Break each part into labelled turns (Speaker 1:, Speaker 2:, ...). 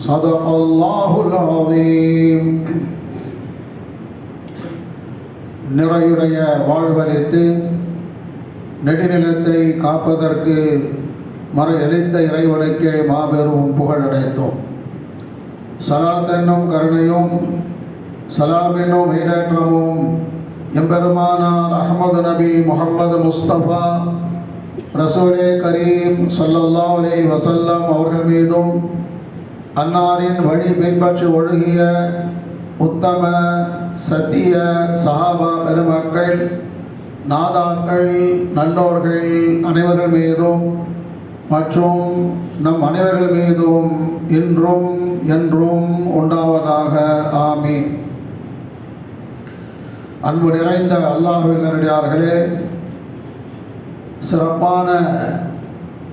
Speaker 1: صدق الله العظيم நிறையுடைய வாழ்வழித்து நெடுநிலத்தை காப்பதற்கு மற எழுந்த இறைவனுக்கே மாபெரும் புகழடைத்தோம் சலாத் என்னும் கருணையும் சலாம் என்னும் ஈடேற்றமும் எம்பெருமானார் அஹமது நபி முகமது முஸ்தபா ரசூலே கரீம் ஸல்லல்லாஹு அலைஹி வஸல்லம் அவர்கள் மீதும் அன்னாரின் வழி பின்பற்றி ஒழுகிய உத்தம சத்திய சஹாபா பெருமக்கள் நாதாக்கள் நல்லோர்கள் அனைவர்கள் மீதும் மற்றும் நம் அனைவர்கள் மீதும் இன்றும் என்றும் உண்டாவதாக. ஆமி அன்பு நிறைந்த அல்லாஹுவின் சிறப்பான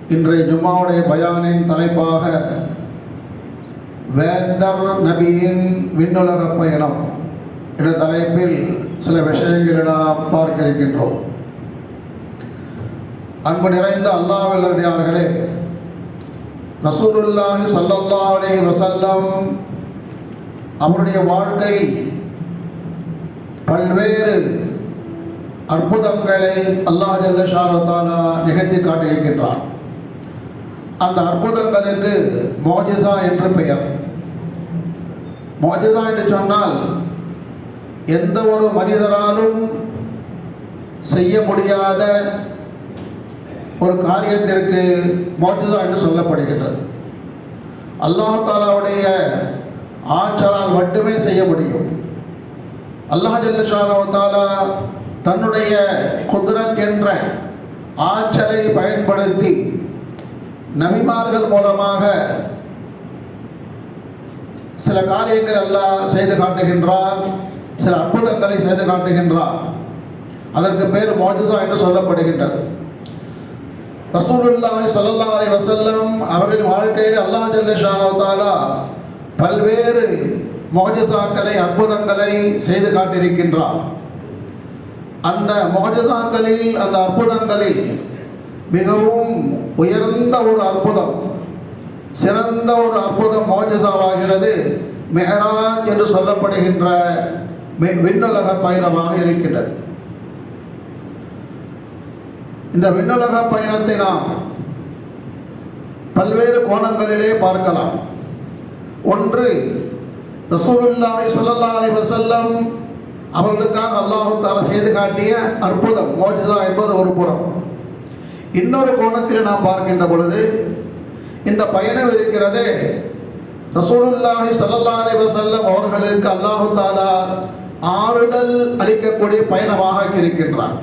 Speaker 1: இன்றைய ஜும்மாவுடைய பயானின் தலைப்பாக வேந்தர் நபியின் விண்ணுலக பயணம். என்ற தலைப்பில் சில விஷயங்களை நாம் பார்க்க இருக்கின்றோம் அன்பு நிறைந்த அல்லாஹர்களே ரசூலுல்லாஹி சல்லல்லா அலைஹி வசல்லம் அவருடைய வாழ்க்கை பல்வேறு அற்புதங்களை அல்லாஹ் ஜல்லஷானு நிகழ்த்தி காட்டியிருக்கின்றான். அந்த அற்புதங்களுக்கு மோஜிசா என்று பெயர். மோஜிசா என்று சொன்னால் எந்த ஒரு மனிதராலும் செய்ய முடியாத ஒரு காரியத்திற்கு மோஜிதா என்று சொல்லப்படுகின்றது. அல்லாஹ் தாலாவுடைய ஆற்றலால் மட்டுமே செய்ய முடியும். அல்லாஹ் ஜல்லஷானோ தாலா தன்னுடைய குதிரத் என்ற ஆற்றலை பயன்படுத்தி நபிமார்கள் மூலமாக சில காரியங்கள் எல்லாம் செய்து காட்டுகின்றார் சில அற்புதங்களை செய்து காட்டுகின்றார் அதற்கு பேர் மோஜிசா என்று சொல்லப்படுகின்றது. ரசூலுல்லாஹி சல்லா அலி வசல்லம் அவர்களின் வாழ்க்கையில் அல்லாஹ் ஜல்லஷானு பல்வேறு மோஜிசாக்களை அற்புதங்களை செய்து காட்டியிருக்கின்றார் அந்த மோஜிசாக்களில் அந்த அற்புதங்களில் மிகவும் உயர்ந்த ஒரு அற்புதம். சிறந்த ஒரு அற்புதம் மோஜசாவாகிறது மெஹராஜ் என்று சொல்லப்படுகின்ற விண்ணுலக பயணமாக இருக்கின்றது. இந்த விண்ணுலக பயணத்தை நாம் பல்வேறு கோணங்களிலே பார்க்கலாம். ஒன்று ரசூலுல்லாஹி சொல்லல்லா அலி வசல்லம் அவர்களுக்காக அல்லாஹு தாலா செய்து காட்டிய அற்புதம் மோஜிசா என்பது ஒரு புறம். இன்னொரு கோணத்தில் நாம் பார்க்கின்ற பொழுது இந்த பயணம் இருக்கிறது. ரசூலுல்லாஹி சல்லல்லா அலைஹி வஸல்லம் அவர்களுக்கு அல்லாஹு தாலா ஆறுதல் அளிக்கக்கூடிய பயணமாக இருக்கின்றார்.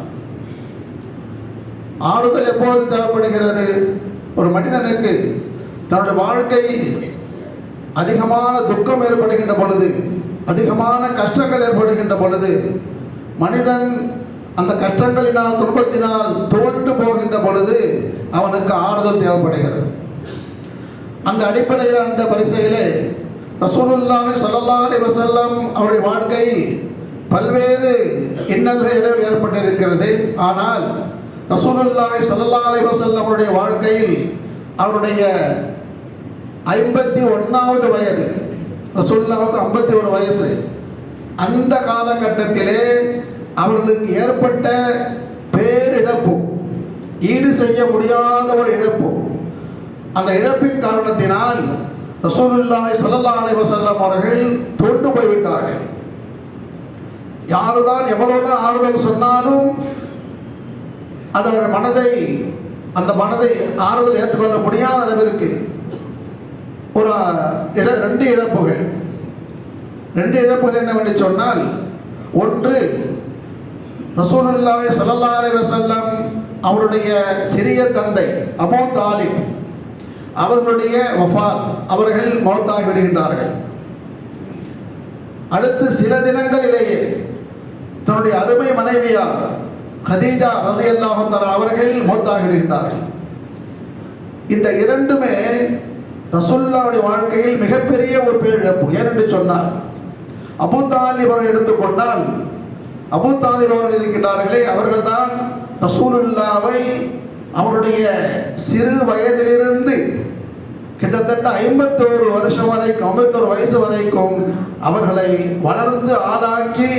Speaker 1: ஆறுதல் எப்போது தேவைப்படுகிறது? ஒரு மனிதனுக்கு தன்னுடைய வாழ்க்கையில் அதிகமான துக்கம் ஏற்படுகின்ற பொழுது அதிகமான கஷ்டங்கள் ஏற்படுகின்ற பொழுது மனிதன் அந்த கஷ்டங்களினால் துன்பத்தினால் துவண்டு போகின்ற பொழுது அவனுக்கு ஆறுதல் தேவைப்படுகிறது. அந்த அடிப்படையில் அந்த பரிசையிலே ரசூலுல்லாஹி ஸல்லல்லாஹு அலைஹி வஸல்லம் அவருடைய வாழ்க்கையில் பல்வேறு இன்னல்களிடம் ஏற்பட்டிருக்கிறது. ஆனால் ரசூலுல்லாஹி ஸல்லல்லாஹு அலைஹி வஸல்லம் அவருடைய வாழ்க்கையில் அவருடைய ஐம்பத்தி ஒன்றாவது வயது ரசூல்லாவுக்கு ஐம்பத்தி ஒரு வயசு. அந்த காலகட்டத்திலே அவர்களுக்கு ஏற்பட்ட பேரிழப்பு ஈடு செய்ய முடியாத ஒரு இழப்பு. அந்த இழப்பின் காரணத்தினால் ரசோல்லாய் ஸல்லல்லாஹு அலைஹி வஸல்லம் அவர்கள் தொண்டு போய்விட்டார்கள். யாருதான் எவ்வளவுதான் ஆறுதல் சொன்னாலும் அது மனதை அந்த மனதை ஆறுதல் ஏற்றுக்கொள்ள முடியாத அளவிற்கு ஒரு ரெண்டு இழப்புகள். ரெண்டு இழப்புகள் என்னவென்று சொன்னால் ஒன்று ரசூலுல்லாஹி ஸல்லல்லாஹு அலைஹி வஸல்லம் அவருடைய சிறிய தந்தை அபோ தாலிப் அவர்களுடைய வஃபாத் அவர்கள் மௌத்தாகி விடுகின்றார்கள் அடுத்து சில தினங்களிலேயே தன்னுடைய அருமை மனைவியார் ஹதீஜா ரதியல்லாஹு தஆலா அவர்கள் மௌத்தாகி விடுகின்றார்கள் இந்த இரண்டுமே ரசுல்லாவுடைய வாழ்க்கையில் மிகப்பெரிய ஒரு பேரிழப்பு. ஏனென்று சொன்னார் அபு தாலிப் அவர்கள் எடுத்துக்கொண்டால் அபு தாலிப் அவர்கள் இருக்கின்றார்களே அவர்கள்தான் ரசூலுல்லாவை அவருடைய சிறு வயதிலிருந்து கிட்டத்தட்ட ஐம்பத்தோரு வருஷம் வரைக்கும் ஐம்பத்தோரு வயசு வரைக்கும் அவர்களை வளர்ந்து ஆளாக்கி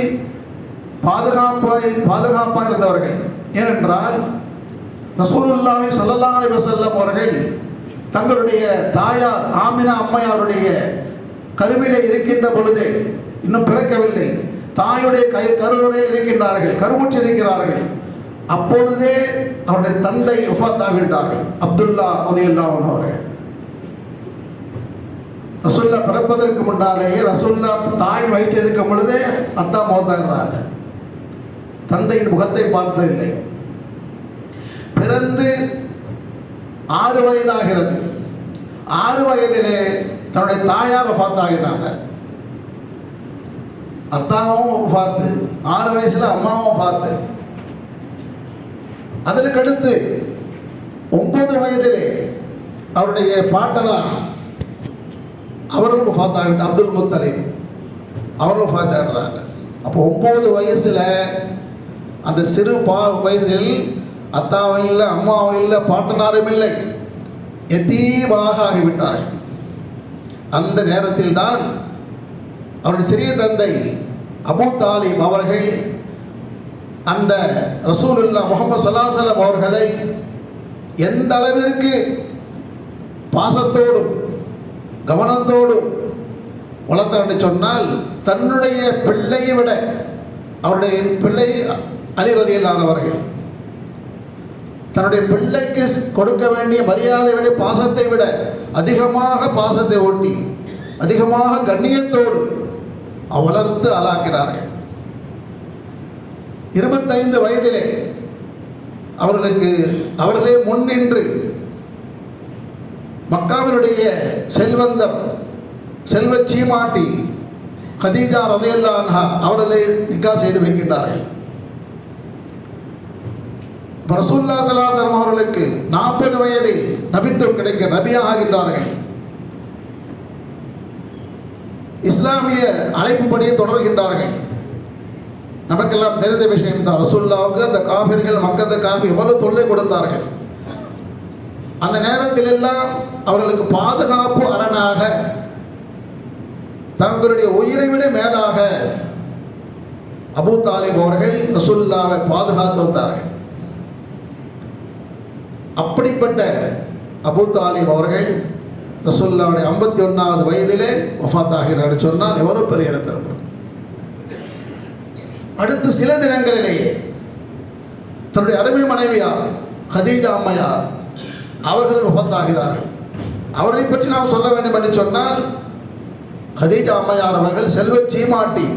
Speaker 1: பாதுகாப்பாய் பாதுகாப்பாக இருந்தவர்கள். ஏனென்றால் ரசூலுல்லாஹி ஸல்லல்லாஹு அலைஹி வஸல்லம் அவர்கள் தங்களுடைய தாயார் ஆமினா அம்மையாருடைய கருவிலே இருக்கின்ற பொழுது இன்னும் பிறக்கவில்லை தாயுடைய கை கருவறை இருக்கின்றார்கள் கருவுற்றிருக்கிறார்கள் இருக்கிறார்கள் அப்பொழுதே அவருடைய தந்தை ஒஃபாத்தாகிவிட்டார்கள் அப்துல்லா உதயல்லா அவர்கள். ரசுல்லா பிறப்பதற்கு முன்னாலேயே ரசுல்லா தாய் வயிற்று இருக்கும் பொழுதே அத்தா மோத்தாகிறாங்க தந்தையின் முகத்தை பார்த்ததில்லை. பிறந்து ஆறு வயதாகிறது. ஆறு வயதிலே தன்னுடைய தாயார் பார்த்தாகிட்டாங்க அத்தாவும் பார்த்து ஆறு வயசுல அம்மாவும் பார்த்து அதற்கடுத்து ஒன்பது வயதிலே அவருடைய பாட்டனா அவரும் ஃபாத்தாகிட்டு அப்துல் முத்தலிப் அவரும் ஃபாத்தாடுறாங்க அப்போ ஒம்பது வயசில் அந்த சிறு பா வயதில் அத்தாவும் இல்லை அம்மாவும் இல்லை பாட்டனாரும் இல்லை. எத்தீவாக ஆகிவிட்டார் அந்த நேரத்தில் தான் அவருடைய சிறிய தந்தை அபு தாலிம் அவர்கள் அந்த ரசூலுல்லா முகமது சலாசலம் அவர்களை எந்த அளவிற்கு பாசத்தோடும் கவனத்தோடும் வளர்த்தான்னு சொன்னால் தன்னுடைய பிள்ளையை விட அவருடைய பிள்ளை அலிரதியில்லாதவர்கள் தன்னுடைய பிள்ளைக்கு கொடுக்க வேண்டிய மரியாதை விட பாசத்தை விட அதிகமாக பாசத்தை ஓட்டி அதிகமாக கண்ணியத்தோடு வளர்த்து ஆளாக்கினார்கள் இருபத்தைந்து வயதிலே அவர்களுக்கு அவர்களே முன்னின்று மக்காவினுடைய செல்வந்தர் செல்வ சீமாட்டி ஹதீஜா ரதையல்லான்ஹா அவர்களை நிக்கா செய்து வைக்கின்றார்கள். ரசூல்லா சலாசலம் அவர்களுக்கு நாற்பது வயதில் நபித்துவம் கிடைக்க நபியா ஆகின்றார்கள். இஸ்லாமிய அழைப்புப்படியை தொடர்கின்றார்கள். நமக்கெல்லாம் தெரிந்த விஷயம் தான் ரசுல்லாவுக்கு அந்த காபிர்கள் மக்கத்த எவ்வளவு தொல்லை கொடுத்தார்கள். அந்த நேரத்தில் எல்லாம் அவர்களுக்கு பாதுகாப்பு அரணாக தங்களுடைய உயிரை விட மேலாக அபூ தாலிப் அவர்கள் ரசுல்லாவை பாதுகாத்து வந்தார்கள். அப்படிப்பட்ட அபூ தாலிப் அவர்கள் ரசுல்லாவுடைய ஐம்பத்தி ஒன்றாவது வயதிலே வஃத்தாகிறார் சொன்னால் எவரும் பெரிய பெறப்படும் அடுத்து சில தினங்களிலேயே தன்னுடைய அருமை மனைவியார் ஹதீஜா அம்மையார் அவர்கள் ஒப்பந்தாகிறார்கள். அவர்களை பற்றி நாம் சொல்ல வேண்டும் என்று சொன்னால் ஹதீஜா அம்மையார் அவர்கள் செல்வ சீமாட்டி.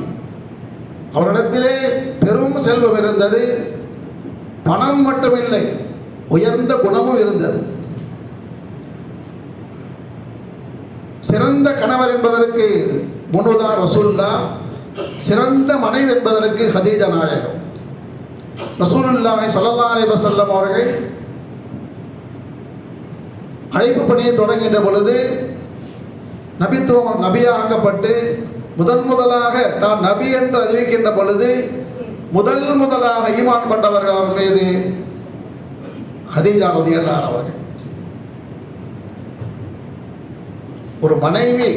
Speaker 1: அவரிடத்திலே பெரும் செல்வம் இருந்தது பணம் மட்டுமில்லை உயர்ந்த குணமும் இருந்தது. சிறந்த கணவர் என்பதற்கு முன்னுதான் ரசூல்லா சிறந்த மனைவி என்பதற்கு ஹதீஜா நாயகம். ரசூலுல்லாஹி சல்லா அலி வசல்லம் அவர்கள் அழைப்பு பணியை தொடங்கின்ற பொழுது நபித்துவம் நபியாகப்பட்டு முதன் முதலாக தான் நபி என்று அறிவிக்கின்ற பொழுது முதல் முதலாக ஈமான் பட்டவர்கள் அவர் மீது? ஹதீஜா ரதியல்லாஹு அவர்கள். ஒரு மனைவி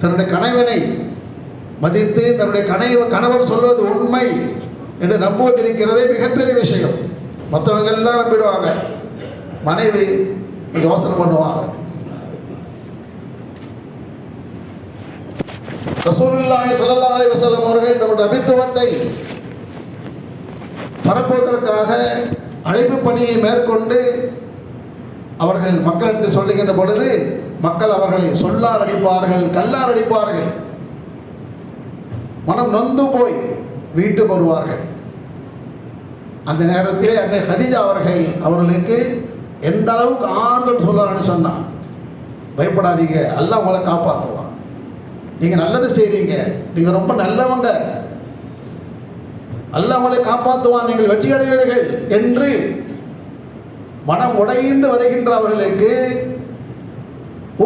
Speaker 1: தன்னுடைய கணவனை மதித்து தன்னுடைய கணவ கணவர் சொல்வது உண்மை என்று நம்புவது இருக்கிறதே மிகப்பெரிய விஷயம். மற்றவங்க எல்லாம் நம்பிடுவாங்க. மனைவி யோசனை பண்ணுவாங்க. ரசூலுல்லாஹி ஸல்லல்லாஹு அலைஹி வஸல்லம் அவர்கள் தன்னுடைய நபித்துவத்தை பரப்புவதற்காக அழைப்பு பணியை மேற்கொண்டு அவர்கள் மக்களுக்கு சொல்லுகின்ற பொழுது மக்கள் அவர்களை சொல்லார் அடிப்பார்கள் கல்லார் அடிப்பார்கள். மனம் நொந்து போய் வீட்டுக்கு வருவார்கள். அந்த நேரத்தில் அன்னை ஹதீஜா அவர்கள் அவர்களுக்கு எந்த அளவுக்கு ஆறுதல் சொல்லலாம்னு சொன்னான் பயப்படாதீங்க அல்லாஹ் உங்களை காப்பாற்றுவான் நீங்கள் நல்லது செய்கிறீங்க நீங்கள் ரொம்ப நல்லவங்க. அல்ல உங்களை காப்பாற்றுவான் நீங்கள் வெற்றி அடைவீர்கள் என்று மனம் உடைந்து வருகின்ற அவர்களுக்கு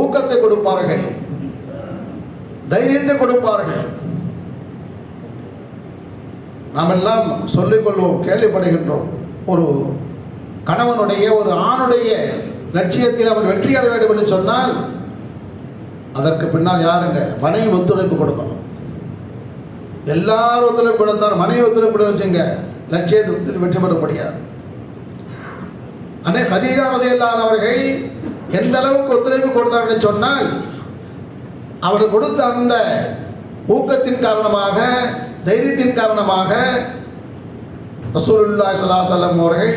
Speaker 1: ஊக்கத்தை கொடுப்பார்கள். தைரியத்தை கொடுப்பார்கள். நாம் எல்லாம் சொல்லிக்கொள்வோம் கேள்விப்படுகின்றோம். ஒரு கணவனுடைய ஒரு ஆணுடைய லட்சியத்தில் அவர் வெற்றி அடைய வேண்டும் என்று சொன்னால் அதற்கு பின்னால் யாருங்க? மனைவி ஒத்துழைப்பு கொடுக்கணும். எல்லாரும் ஒத்துழைப்பு கொடுத்தால் மனைவி ஒத்துழைப்பு வச்சுங்க. லட்சியத்தில் வெற்றி பெற முடியாது. அன்னை ஹதீஜா ரலியல்லாஹு அவர்கள் எந்த அளவுக்கு ஒத்துழைப்பு கொடுத்தார்கள் சொன்னால் அவர் கொடுத்த அந்த ஊக்கத்தின் காரணமாக தைரியத்தின் காரணமாக ரசூலுல்லாஹி ஸல்லல்லாஹு அவர்கள்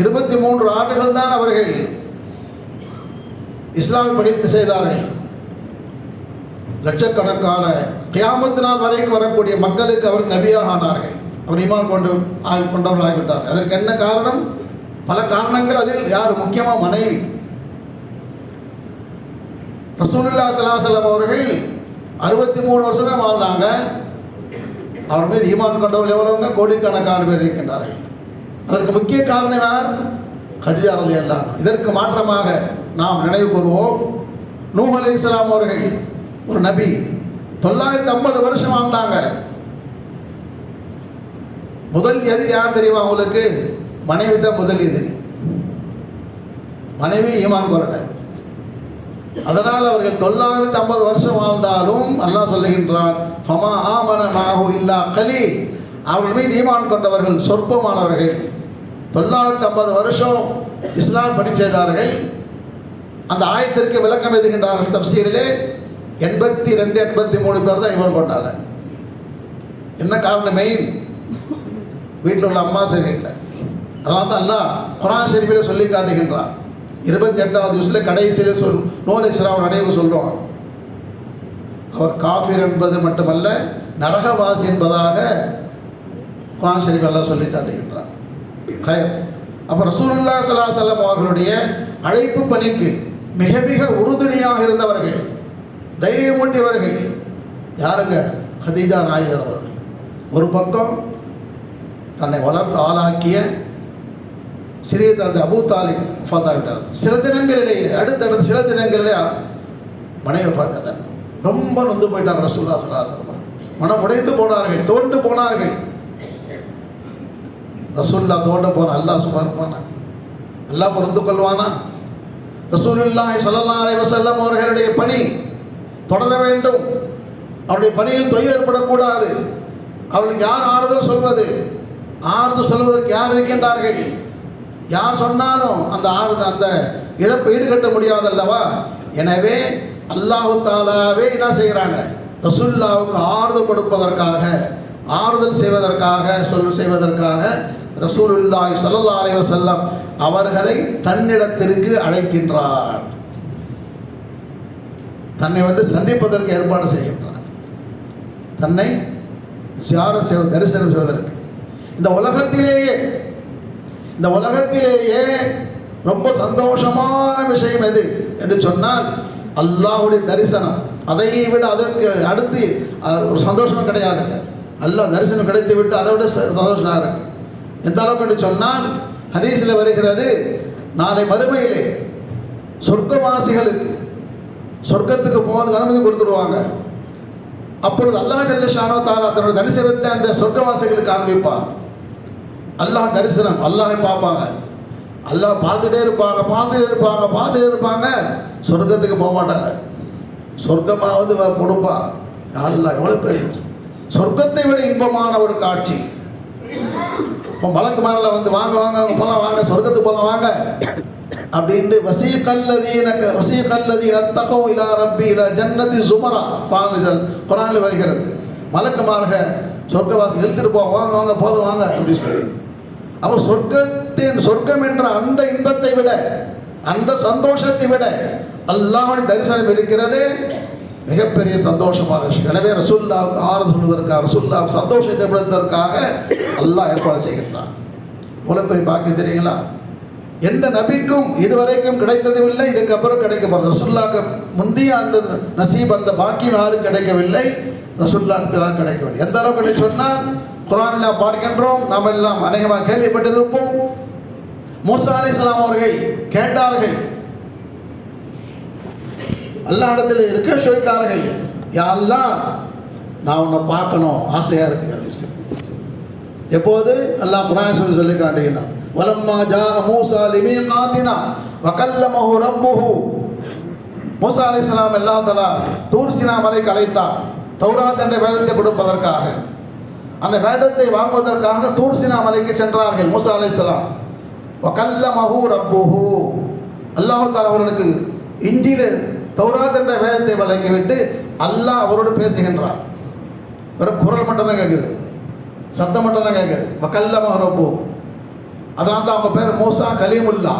Speaker 1: இருபத்தி மூன்று ஆண்டுகள் தான் அவர்கள் இஸ்லாமை படித்து செய்தார்கள். லட்சக்கணக்கான கியாமத்து நாள் வரைக்கும் வரக்கூடிய மக்களுக்கு அவர் நபியாக ஆனார்கள். அவர் ஈமான் கொண்டு ஆகி கொண்டவர்கள் ஆகிவிட்டார் அதற்கு என்ன காரணம்? பல காரணங்கள் அதில் யார் முக்கியமாக மனைவி. ரசூலுல்லா சலாசலம் அவர்கள் அறுபத்தி மூணு வருஷம் தான் வாழ்ந்தாங்க. அவர் மீது ஈமான் கொண்டவர்கள் எவ்வளவுங்க கோடிக்கணக்கான பேர் இருக்கின்றார்கள். அதற்கு முக்கிய காரணம் யார்? ஹதிஜா ரலி அல்லாஹ் இதற்கு மாற்றமாக நாம் நினைவு கூறுவோம். நூ அலி இஸ்லாம் அவர்கள் ஒரு நபி தொள்ளாயிரத்தி ஐம்பது வருஷம் வாழ்ந்தாங்க. முதல் எதிரி யார் தெரியுமா அவங்களுக்கு மனைவி தான் முதல் எதிரி. மனைவி ஈமான் கொள்ளல. அதனால் அவர்கள் தொள்ளாயிரத்தி ஐம்பது வருஷம் வாழ்ந்தாலும் அல்லாஹ் சொல்லுகின்றான் ஃபமா ஆமன மாஹு இல்லா கலி அவர்கள் மீது ஈமான் கொண்டவர்கள் சொற்பமானவர்கள். தொள்ளாயிரத்தி ஐம்பது வருஷம் இஸ்லாம் பணி செய்தார்கள். அந்த ஆயத்திற்கு விளக்கம் எழுதுகின்றார்கள் தப்சீரிலே. எண்பத்தி ரெண்டு எண்பத்தி மூணு பேர் தான் ஈமான் கொண்டாங்க. என்ன காரணம் மெயின் வீட்டில் உள்ள அம்மா சரியில்லை அதனால தான் அல்லாஹ் குரான் ஷெரீஃபில் சொல்லி காட்டுகின்றான். இருபத்தி எட்டாவது வருஷத்தில் கடைசியில் சொல் நூல் இஸ்லாம் நினைவு சொல்லுவார் அவர் காபீர் என்பது மட்டுமல்ல நரகவாசி என்பதாக குரான் ஷெரீஃப் எல்லாம் சொல்லி காட்டுகின்றான் கயர். அப்போ ரசூலுல்லா சல்லா செல்லம் அவர்களுடைய அழைப்பு பணிக்கு மிக மிக உறுதுணையாக இருந்தவர்கள் தைரியமூட்டியவர்கள் யாருங்க? ஹதீஜா நாயகர் அவர்கள். ஒரு பக்கம் தன்னை வளர்த்து ஆளாக்கிய சிறிய தந்தை அபு தாலிப் ஃபாத்தாகிட்டார் சில தினங்களிலேயே அடுத்த சில தினங்களிலே மனைவி பார்த்துட்டார் ரொம்ப நொந்து போயிட்டாங்க ரசூல்லா சலாசலம் மனம் உடைந்து போனார்கள் தோண்டு போனார்கள். ரசூல்லா தோண்ட போன அல்லா சும்மா அல்லா அல்லாஹ் பொறுத்து கொள்வானா? ரசூலுல்லாஹி ஸல்லல்லாஹு அலைஹி வஸல்லம் அவர்களுடைய பணி தொடர வேண்டும். அவருடைய பணியில் தொய் ஏற்படக்கூடாது. அவர்களுக்கு யார் ஆறுதல் சொல்வது? ஆறுதல் சொல்வதற்கு யார் இருக்கின்றார்கள்? யார் சொன்னாலும் அந்த ஆறு அந்த இழப்பை ஈடுகட்ட முடியாதல்லவா? எனவே அல்லாஹு தாலாவே என்ன செய்கிறாங்க? ரசூல்லாவுக்கு ஆறுதல் கொடுப்பதற்காக ஆறுதல் செய்வதற்காக சொல் செய்வதற்காக ரசூலுல்லாய் சல்லா அலைவ செல்லம் அவர்களை தன்னிடத்திற்கு அழைக்கின்றார். தன்னை வந்து சந்திப்பதற்கு ஏற்பாடு செய்கின்றார். தன்னை சியார செய்வ தரிசனம் செய்வதற்கு. இந்த உலகத்திலேயே இந்த உலகத்திலேயே ரொம்ப சந்தோஷமான விஷயம் எது? என்று சொன்னால் அல்லாஹுடைய தரிசனம். அதை விட அதற்கு அடுத்து ஒரு சந்தோஷமும் கிடையாதுங்க அல்லாஹ் தரிசனம் கிடைத்து விட்டு அதை விட ச- சந்தோஷமாக இருக்கு. எந்த அளவுக்கு என்று சொன்னால் ஹதீஸில் வருகிறது நாளை மறுமையிலே சொர்க்கவாசிகளுக்கு சொர்க்கத்துக்கு போவதுக்கு அனுமதி கொடுத்துருவாங்க. அப்பொழுது அல்லாஹ் ஜல்லஷானோ தாலா தன்னுடைய தரிசனத்தை அந்த சொர்க்கவாசிகளுக்கு காண்பிப்பான். அல்லாஹ் தரிசனம் அல்லாஹை பார்ப்பாங்க. அல்லாஹ் பார்த்துட்டே இருப்பாங்க பார்த்துட்டே இருப்பாங்க பார்த்துட்டே இருப்பாங்க. சொர்க்கத்துக்கு போக மாட்டாங்க. சொர்க்கமாவது வ- கொடுப்பா. அல்லாஹ் எவ்வளோ பெரிய சொர்க்கத்தை விட இன்பமான ஒரு காட்சி. இப்போ மலக்கு மேலே வந்து வாங்க வாங்க போகலாம் வாங்க சொர்க்கத்துக்கு போகலாம் வாங்க. அப்படின்ட்டு வசிய கல்லதீன க வசிய கல்லதி அத்தகோ இல்லா ரப்பி இலா ஜன்னதி சுமரா. குரான் குரானில் வருகிறது. மலக்குமார்க சொர்க்கவாசி இழுத்துட்டு போவாங்க வாங்க வாங்க போதும் வாங்க அப்படி சொல்லி. அவன் சொர்க்கத்தின் சொர்க்கம் என்ற அந்த இன்பத்தை விட அந்த சந்தோஷத்தை விட அல்லாஹ்வுடைய தரிசனம் இருக்கிறது மிகப்பெரிய சந்தோஷமான விஷயம். எனவே ரசுல்லாவுக்கு ஆறு சொல்வதற்காக ரசுல்லாவுக்கு சந்தோஷத்தை படுத்துவதற்காக அல்லாஹ் ஏற்பாடு செய்கின்றான். இவ்வளோ பெரிய பாக்கியம் தெரியுங்களா? எந்த நபிக்கும் இதுவரைக்கும் கிடைத்ததும் இல்லை இதுக்கப்புறம் கிடைக்க போகிறது ரசுல்லாக்கு முந்தைய அந்த நசீப் அந்த பாக்கியம் யாரும் கிடைக்கவில்லை ரசுல்லாக்கு தான் கிடைக்கவில்லை. எந்த அளவுக்கு சொன்னால் குரானில் பார்க்கின்றோம் நாம் எல்லாம் அநேகமாக கேள்விப்பட்டிருப்போம். மூசா அலிஸ்லாம் அவர்கள் கேட்டார்கள். எல்லா இடத்துல இருக்க சொல்லித்தார்கள். யாரெல்லாம் நான் உன்னை பார்க்கணும் ஆசையாக இருக்கு அப்படின்னு சொல்லி. எப்போது? அல்லாஹ் குரான் சொல்லி சொல்லி காட்டுகிறான் வலம்மா ஜா மூசா லிமீகாத்தினா வகல்லமஹு ரப்புஹு. மூசா இஸ்லாம் எல்லா தலா தூர் சினா மலைக்கு அழைத்தான். தௌராத் என்ற வேதத்தை கொடுப்பதற்காக. அந்த வேதத்தை வாங்குவதற்காக தூர்சினா மலைக்கு சென்றார்கள் மூசா அலைஹிஸ்ஸலாம் வகல்லமஹு ரப்புஹு. அல்லாஹ் தாலா அவர்களுக்கு இஞ்சில தௌராத் என்ற வேதத்தை வழங்கிவிட்டு அல்லாஹ் அவரோடு பேசுகின்றார். வெறும் குரல் மட்டும் தான் கேட்குது. சத்தம் மட்டும் தான் கேட்குது. வக்கல்லமாக ரப்பு அதனால தான் அவங்க பேர் மூசா கலீமுல்லா.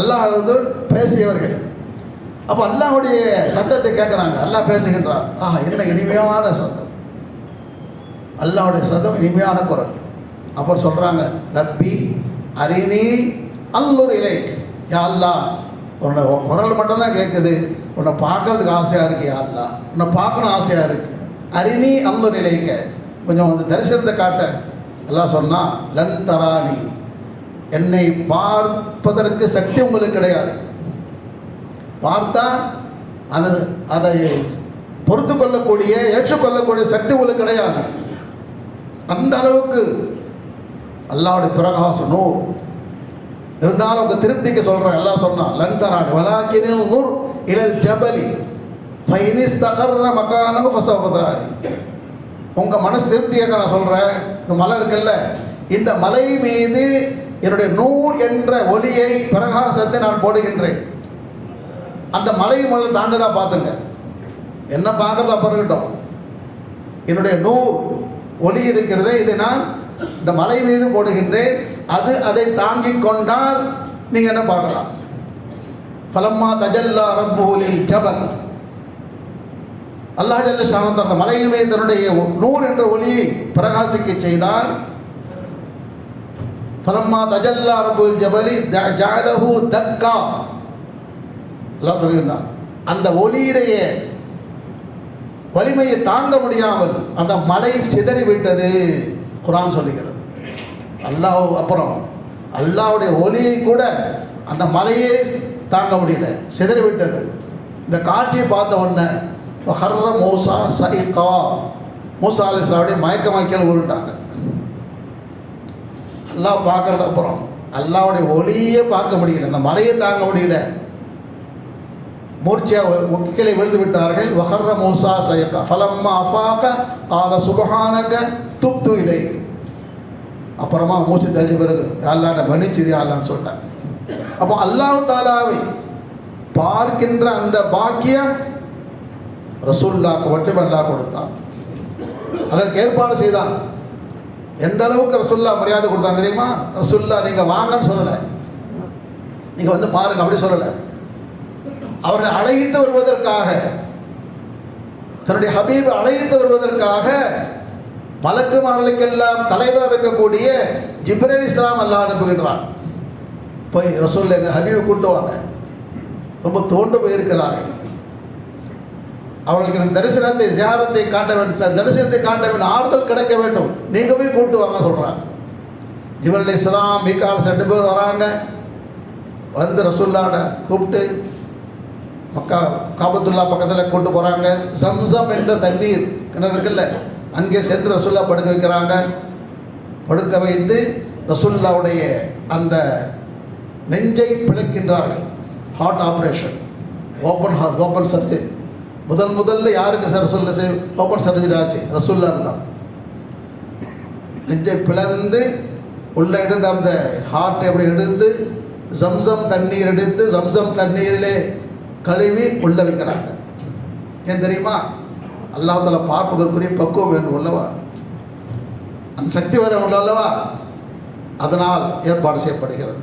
Speaker 1: அல்லாஹ் வந்து பேசியவர்கள். அப்போ அல்லாஹுடைய சத்தத்தை கேட்குறாங்க. அல்லாஹ் பேசுகின்றார். ஆஹா என்ன இனிமையான சத்தம். அல்லாவுடைய சதம் இனிமையான குரல். அப்புறம் சொல்கிறாங்க ரப்பி அரிணி அல்லூர் இலை யா அல்லா உன்னோட குரல் மட்டும்தான் கேட்குது உன்னை பார்க்கறதுக்கு ஆசையாக இருக்கு யா அல்லா உன்னை பார்க்கணும் ஆசையாக இருக்கு. அரிணி அல்லூர் இலைக்க. கொஞ்சம் வந்து தரிசனத்தை காட்ட. எல்லாம் சொன்னால் லன் தராணி என்னை பார்ப்பதற்கு சக்தி உங்களுக்கு கிடையாது. பார்த்தா அது அதை பொறுத்து கொள்ளக்கூடிய ஏற்றுக்கொள்ளக்கூடிய சக்தி உங்களுக்கு கிடையாது. அந்த அளவுக்கு அல்லாவுடைய பிரகாசம் நூறு. இருந்தாலும் உங்க திருப்திக்கு சொல்றேன் எல்லாம் சொன்னான் லன் தராணி வலாக்கினில் நூர் இலல் ஜபலி ஃபைனிஸ் தகர்ற மக்கானு ஃபசவதராணி உங்க மனசு திருப்தியாக நான் சொல்றேன் இந்த மலை இருக்குல்ல இந்த மலை மீது என்னுடைய நூல் என்ற ஒளியை பிரகாசத்தை நான் போடுகின்றேன். அந்த மலை முதல்ல தான் பார்த்துங்க. என்ன பார்க்கறதா பிறகுட்டோம் என்னுடைய நூல் ஒளி இருக்கிறது. இதை நான் இந்த மலை மீது போடுகின்றேன். அது அதை தாங்கி கொண்டால் நீங்க என்ன பார்க்கலாம்? பலம்மா தஜல்லா ரப்பூலில் ஜபல். அல்லாஹ் ஜல்ல ஷானத் அந்த மலையின் மீது தன்னுடைய நூறு என்ற ஒளியை பிரகாசிக்க செய்தால் பலம்மா தஜல்லா ரபுல் ஜபலி த- தக்கா. அல்லாஹ் சொல்லியிருந்தான் அந்த ஒளியிடையே வலிமையை தாங்க முடியாமல் அந்த மலை சிதறி விட்டது குரான் சொல்லுகிறது. அல்லாஹ் அப்புறம் அல்லாவுடைய ஒளியை கூட அந்த மலையே தாங்க முடியல சிதறி விட்டது இந்த காட்சியை பார்த்த உடனே ஹர்ர மூசா சைகா மூசா அலிஸ்லாவுடைய மயக்க மயக்கல் விழுட்டாங்க அல்லாஹ் பார்க்கறது அப்புறம் அல்லாவுடைய ஒளியே பார்க்க முடியல அந்த மலையை தாங்க முடியல. மூர்ச்சியா கீழே விழுந்து விட்டார்கள். வஹர்ர மூசா சயக்கா ஃபலம்மா அஃபாக. ஆல சுபஹானக. துப்து இலை அப்புறமா மூச்சு தெளிஞ்ச பிறகு அல்லாட மன்னிச்சிரு அல்லான்னு சொல்லிட்டேன். அப்போ அல்லாஹ் தாலாவை பார்க்கின்ற அந்த பாக்கியம் ரசூல்லாக்கு மட்டும் அல்லாஹ் கொடுத்தான். அதற்கு ஏற்பாடு செய்தான். எந்த அளவுக்கு ரசுல்லா மரியாதை கொடுத்தாங்க தெரியுமா? ரசுல்லா நீங்க வாங்கன்னு சொல்லலை. நீங்க வந்து பாருங்க அப்படி சொல்லலை. அவர்கள் அழைத்து வருவதற்காக தன்னுடைய ஹபீப் அழைத்து வருவதற்காக மலக்குமார்களுக்கெல்லாம் தலைவராக இருக்கக்கூடிய ஜிப்ரல் இஸ்லாம் அல்லா அனுப்புகின்றான். போய் ரசூல் எங்கள் ஹபீபை கூட்டு வாங்க. ரொம்ப தோண்டு போயிருக்கிறார்கள். அவர்களுக்கு இந்த தரிசனத்தை ஜியாரத்தை காட்ட வேண்டும். த- தரிசனத்தை காட்ட வேண்டும். ஆறுதல் கிடைக்க வேண்டும். நீங்கள் போய் கூட்டு வாங்க சொல்கிறாங்க ஜிபர் அலி இஸ்லாம் மீகால் ரெண்டு பேர் வராங்க. வந்து ரசூல்லாட கூப்பிட்டு மக்கா காபத்துல்லா பக்கத்தில் கொண்டு போகிறாங்க சம்சம் என்ற தண்ணீர் கிணறு இருக்குல்ல அங்கே சென்று ரசுல்லா படுக்க வைக்கிறாங்க. படுக்க வைத்து ரசுல்லாவுடைய அந்த நெஞ்சை பிழைக்கின்றார்கள் heart operation open heart open surgery முதல் முதல்ல யாருக்கு சார் ரசூல்லா செய் ஓப்பன் சர்ஜரி ஆச்சு? ரசூல்லாவுக்கு தான். நெஞ்சை பிளந்து உள்ள இருந்த அந்த ஹார்ட் அப்படி எடுத்து சம்சம் தண்ணீர் எடுத்து சம்சம் தண்ணீரிலே கழுவி உள்ள வைக்கிறாங்க. ஏன் தெரியுமா? அல்லாஹால பார்ப்பதற்குரிய பக்குவம் வேணும் அல்லவா? அந்த சக்தி வர அல்லவா? அதனால் ஏற்பாடு செய்யப்படுகிறது.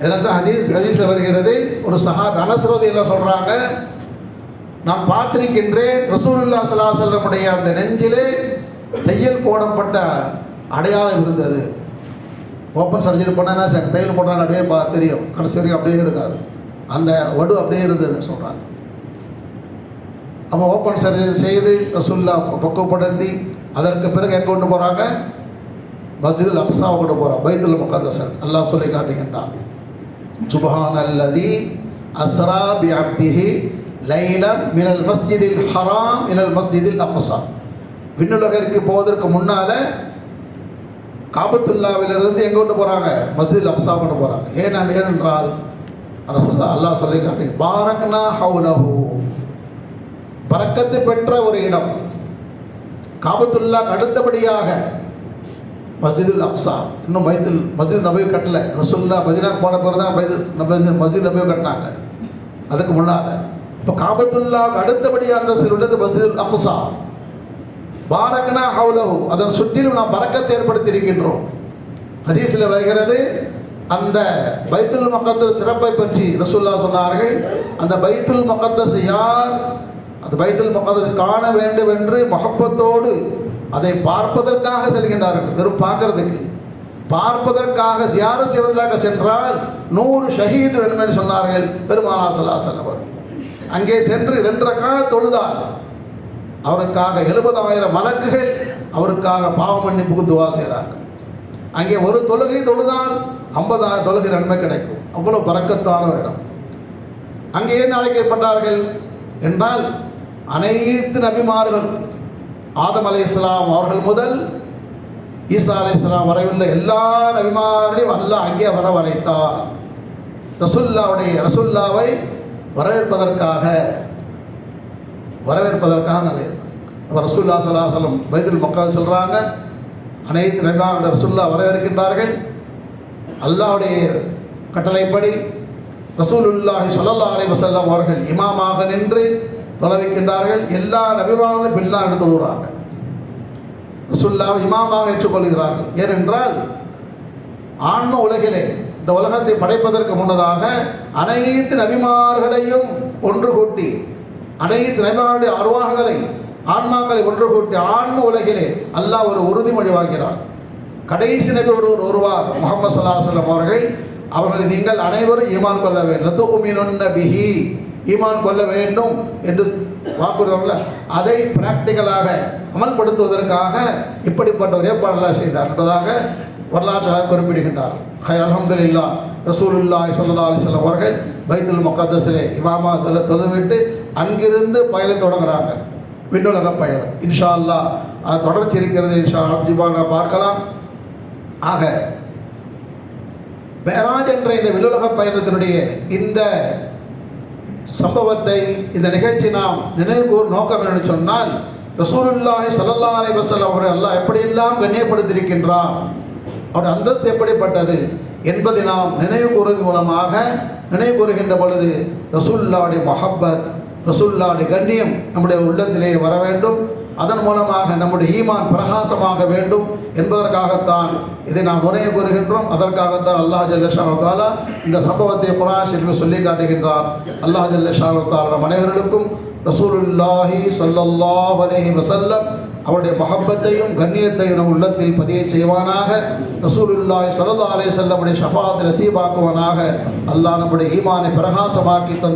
Speaker 1: தான் ஹதீஸ் ஹதீஸில் வருகிறது ஒரு சஹாபி அனஸ்ரதி எல்லாம் சொல்கிறாங்க நான் பார்த்திருக்கின்றேன் ரசூலுல்லா சலா செல்லமுடைய அந்த நெஞ்சிலே தையல் போடப்பட்ட அடையாளம் இருந்தது. ஓப்பன் சர்ஜரி பண்ணா சார்? தையல் போட்டாங்க அப்படியே பா தெரியும். கடைசி வரைக்கும் அப்படியே இருக்காது. அந்த வடு அப்படியே இருந்ததுன்னு சொல்கிறாங்க அவன் ஓப்பன் சர்ஜரி செய்து ரசுல்லா பக்குவப்படுத்தி அதற்கு பிறகு எங்கே கொண்டு போகிறாங்க மஸ்ஜிதுல் அக்ஸாவை கொண்டு போகிறான் பைத்துல் முகத்தசன் அல்லாஹ் சொல்லி காட்டுகின்றான். சுபஹான் அல்லதி அஸ்ரா பி அப்திஹி லைலம் மினல் மஸ்ஜிதில் ஹராம் மினல் மஸ்ஜிதில் அக்ஸா. விண்ணுலகிற்கு போவதற்கு முன்னால் காபத்துல்லாவிலிருந்து எங்கே கொண்டு போகிறாங்க மஸ்ஜித் அப்சா கொண்டு போகிறாங்க ஏன் ஏனென்றால் அரசுல்லா அல்லாஹ் சொல்லி காட்டி பாரக்னா ஹவுலஹு. பறக்கத்து பெற்ற ஒரு இடம். காபத்துல்லாக்கு அடுத்தபடியாக மஸ்ஜிதுல் அப்சா இன்னும் பைத்துல் மஸ்ஜித் நபி கட்டல. ரசுல்லா மதினாக்கு போன பிறகு தான் பைத்துல் மஸ்ஜித் நபி கட்டினாங்க. அதுக்கு முன்னால். இப்போ காபத்துல்லாவுக்கு அடுத்தபடியாக அந்த உள்ளது மஸ்ஜிதுல் அப்சா பாரக்னா ஹவுலஹு. அதன் சுற்றிலும் நாம் பறக்கத்தை ஏற்படுத்தி இருக்கின்றோம் ஹதீஸில் வருகிறது அந்த பைத்துல் மக்கத்து சிறப்பை பற்றி ரசூல்லா சொன்னார்கள். அந்த பைத்துல் மக்கத்தஸ் யார்? அந்த பைத்துல் மக்கத்தஸ் காண வேண்டும் என்று மகப்பத்தோடு அதை பார்ப்பதற்காக செல்கின்றார்கள். வெறும் பார்க்கறதுக்கு. பார்ப்பதற்காக சியார செய்வதற்காக சென்றால் நூறு ஷஹீது என்று சொன்னார்கள் பெருமானா சலாசன் அவர் அங்கே சென்று ரெண்டரை தொழுதார் அவருக்காக எழுபதாயிரம் வழக்குகள் அவருக்காக பாவ புகுந்து துவா செய்கிறாங்க அங்கே ஒரு தொழுகை தொழுதால் ஐம்பதாயிரம் தொழுகை நன்மை கிடைக்கும். அவ்வளோ பறக்கத்தான ஒரு இடம். அங்கே ஏன் அழைக்கப்பட்டார்கள்? என்றால் அனைத்து நபிமார்கள் ஆதம் அலை இஸ்லாம் அவர்கள் முதல் ஈசா அலை இஸ்லாம் வரையுள்ள எல்லா நபிமார்களையும் அல்ல அங்கே வரவழைத்தார். ரசுல்லாவுடைய ரசுல்லாவை வரவேற்பதற்காக வரவேற்பதற்காக நல்லது அப்போ ரசூல்லா சலாஹலம் பைதுல் மக்கள் சொல்கிறாங்க அனைத்து நபிமார்கள் ரசுல்லா வரவேற்கின்றார்கள். அல்லாவுடைய கட்டளைப்படி ரசூலுல்லாஹி சல்லா அலி வசல்லாம் அவர்கள் இமாமாக நின்று தொலைவிக்கின்றார்கள் எல்லா நபிமாவும் பில்லா எடுத்து தொழுகிறாங்க ரசுல்லாவை இமாமாக ஏற்றுக்கொள்கிறார்கள் ஏனென்றால் ஆன்ம உலகிலே இந்த உலகத்தை படைப்பதற்கு முன்னதாக அனைத்து நபிமார்களையும் ஒன்று கூட்டி அனைத்து நபிமாருடைய அருவாகங்களை ஆன்மாக்களை ஒன்று கூட்டி ஆன்ம உலகிலே அல்லாஹ் ஒரு உறுதிமொழி வாங்கிறார் கடைசி நபி ஒருவர் ஒருவார் முகமது சல்லாஹலம் அவர்கள் அவர்களை நீங்கள் அனைவரும் ஈமான் கொள்ள வேண்டும். பிஹி ஈமான் கொள்ள வேண்டும் என்று வாக்குறுதல்ல அதை பிராக்டிக்கலாக அமல்படுத்துவதற்காக இப்படிப்பட்ட ஒரு ஏற்பாடெல்லாம் செய்தார் என்பதாக வரலாற்றாக குறிப்பிடுகின்றார். ஹை அலமதுல்லா ரசூலுல்லாய் சல்லா அலிஸ்லாம் அவர்கள் பைத்துல் முகத்தஸிலே இமாமா தொலை அங்கிருந்து பயணம் தொடங்குறாங்க. விண்ணுலக பயணம். இன்ஷா அல்லா அது தொடர்ச்சி இருக்கிறது இன்ஷா அல்லா பார்க்கலாம். ஆக மேராஜ் என்ற இந்த விண்ணுலக பயணத்தினுடைய இந்த சம்பவத்தை இந்த நிகழ்ச்சி நாம் நினைவு நோக்கம் என்னன்னு சொன்னால் ரசூலுல்லாஹி சல்லல்லா அலி வசல்லம் அவரை அல்லாஹ் எப்படியெல்லாம் கண்ணியப்படுத்தியிருக்கின்றார் அவருடைய அந்தஸ்து எப்படிப்பட்டது என்பதை நாம் நினைவு கூறுவது மூலமாக நினைவு கூறுகின்ற பொழுது ரசூல்லாவுடைய மஹப்பத் ரசூல்லாவுடைய கண்ணியம் நம்முடைய உள்ளத்திலே வர வேண்டும். அதன் மூலமாக நம்முடைய ஈமான் பிரகாசமாக வேண்டும் என்பதற்காகத்தான் இதை நாம் நுழைய கூறுகின்றோம். அதற்காகத்தான் அல்லாஹ் ஜல்லஷாலா இந்த சம்பவத்தை குரான் செல்வி சொல்லி காட்டுகின்றார். அல்லாஹ் ஜல்லஷாலா அனைவர்களுக்கும் ரசூலுல்லாஹி சல்லல்லாஹ் அலஹி வசல்லம் அவருடைய மகப்பத்தையும் கண்ணியத்தையும் நம் உள்ளத்தில் பதிய செய்வானாக. ரசூலுல்லாய் சல்லா அலே செல்லமுடைய ஷஃபாத் நசீபாக்குவானாக. அல்லாஹ் நம்முடைய ஈமானை பிரகாசமாக்கி தந்த